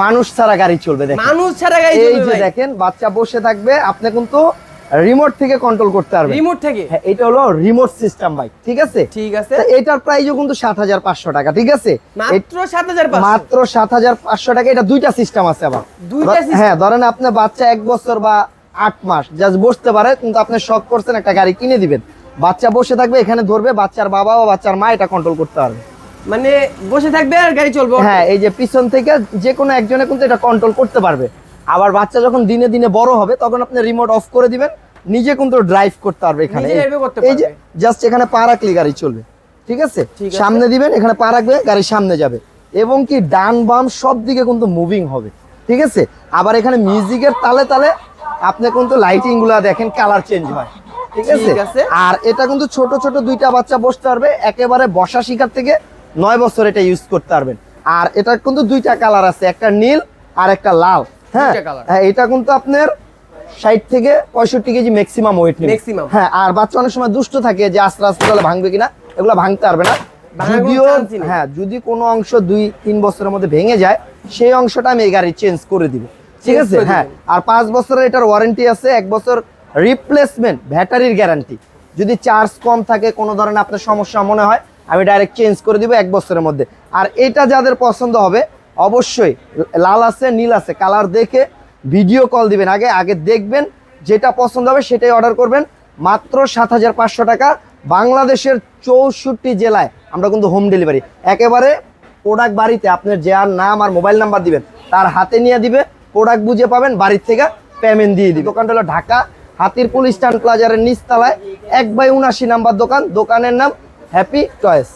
মানুষ ছাড়া গাড়ি চলবে দেখেন। মানুষ ছাড়া গাড়ি এই যে দেখেন বাচ্চা বসে থাকবে আপনি কিন্তু রিমোট থেকে কন্ট্রোল করতে পারবেন। রিমোট থেকে? হ্যাঁ এটা হলো রিমোট সিস্টেম ভাই ঠিক আছে? ঠিক আছে। এটার প্রাইসও কিন্তু সাত হাজার পাঁচশো টাকা ঠিক আছে? মাত্র সাত হাজার মাত্র সাত হাজার পাঁচশো টাকা এটা দুইটা সিস্টেম আছে আবার। দুইটা system? হ্যাঁ ধরেন আপনার বাচ্চা এক বছর বা আট মাস জাস্ট বসতে পারে কিন্তু আপনি শখ করছেন একটা গাড়ি কিনে দিবেন। বাচ্চা বসে থাকবে এখানে ধরবে বাচ্চার বাবা বা বাচ্চার মা এটা কন্ট্রোল করতে পারবে। মানে বসে থাকবে আর গাড়ি চলবে হ্যাঁ এই যে পিছন থেকে যে কোনো একজনে কিন্তু এটা কন্ট্রোল করতে পারবে। আবার বাচ্চা যখন দিনে দিনে বড় হবে তখন আপনি রিমোট অফ করে দিবেন নিজে কিন্তু ড্রাইভ করতে পারবে এখানে। এই- যে জাস্ট এখানে পা রাখলে গাড়ি চলবে ঠিক আছে? সামনে দিবেন এখানে পা রাখবে গাড়ি সামনে যাবে। এবং কি ডান বাম সব দিকে কিন্তু মুভিং হবে ঠিক আছে? আবার এখানে মিউজিকের তালে তালে আপনি কিন্তু লাইটিংগুলা দেখেন কালার চেঞ্জ হয় ঠিক আছে। আর এটা কিন্তু ছোট ছোট দুইটা বাচ্চা বসতে পারবে একেবারে বসা শিকার থেকে নয় বছর এটা ইউজ করতে পারবেন। আর এটার কিন্তু দুইটা কালার আছে একটা নীল আর একটা লাল। হ্যাঁ। হ্যাঁ এটা কিন্তু আপনার ষাট থেকে পঁয়ষট্টি কেজি ম্যাক্সিমাম ওয়েট ম্যাক্সিমাম হ্যাঁ আর বাচ্চা অনেক সময় দুষ্ট থাকে যে আস্তে আস্তে তাহলে ভাঙবে কিনা এগুলো ভাঙতে পারবে না। যদিও। হ্যাঁ যদি কোনো অংশ দুই তিন বছরের মধ্যে ভেঙে যায় সেই অংশটা আমি এই গাড়ি চেঞ্জ করে দিব। ঠিক আছে? হ্যাঁ আর পাঁচ বছরের এটার ওয়ারেন্টি আছে এক বছর রিপ্লেসমেন্ট ব্যাটারির গ্যারান্টি যদি চার্জ কম থাকে কোনো ধরনের আপনার সমস্যা মনে হয় আমি ডাইরেক্ট চেঞ্জ করে দিব এক বছরের মধ্যে। আর এটা যাদের পছন্দ হবে, অবশ্যই লাল আছে, নীল আছে কালার দেখে ভিডিও কল দিবেন। আগে আগে দেখবেন যেটা পছন্দ হবে সেটাই অর্ডার করবেন। মাত্র সাত হাজার পাঁচশো টাকা। বাংলাদেশের চৌষট্টি জেলায় আমরা কিন্তু হোম ডেলিভারি একেবারে প্রোডাক্ট বাড়িতে আপনার যার নাম আর মোবাইল নাম্বার দিবেন, তার হাতে নিয়ে দিবে প্রোডাক্ট বুঝে পাবেন, বাড়ির থেকে পেমেন্ট দিয়ে দিবে। দোকানটা হলো ঢাকা, হাতিরপুল স্ট্যান্ড প্লাজারের নিচতলায়, এক বাই উনাশি নাম্বার দোকান। দোকানের নাম হ্যাপি চয়েস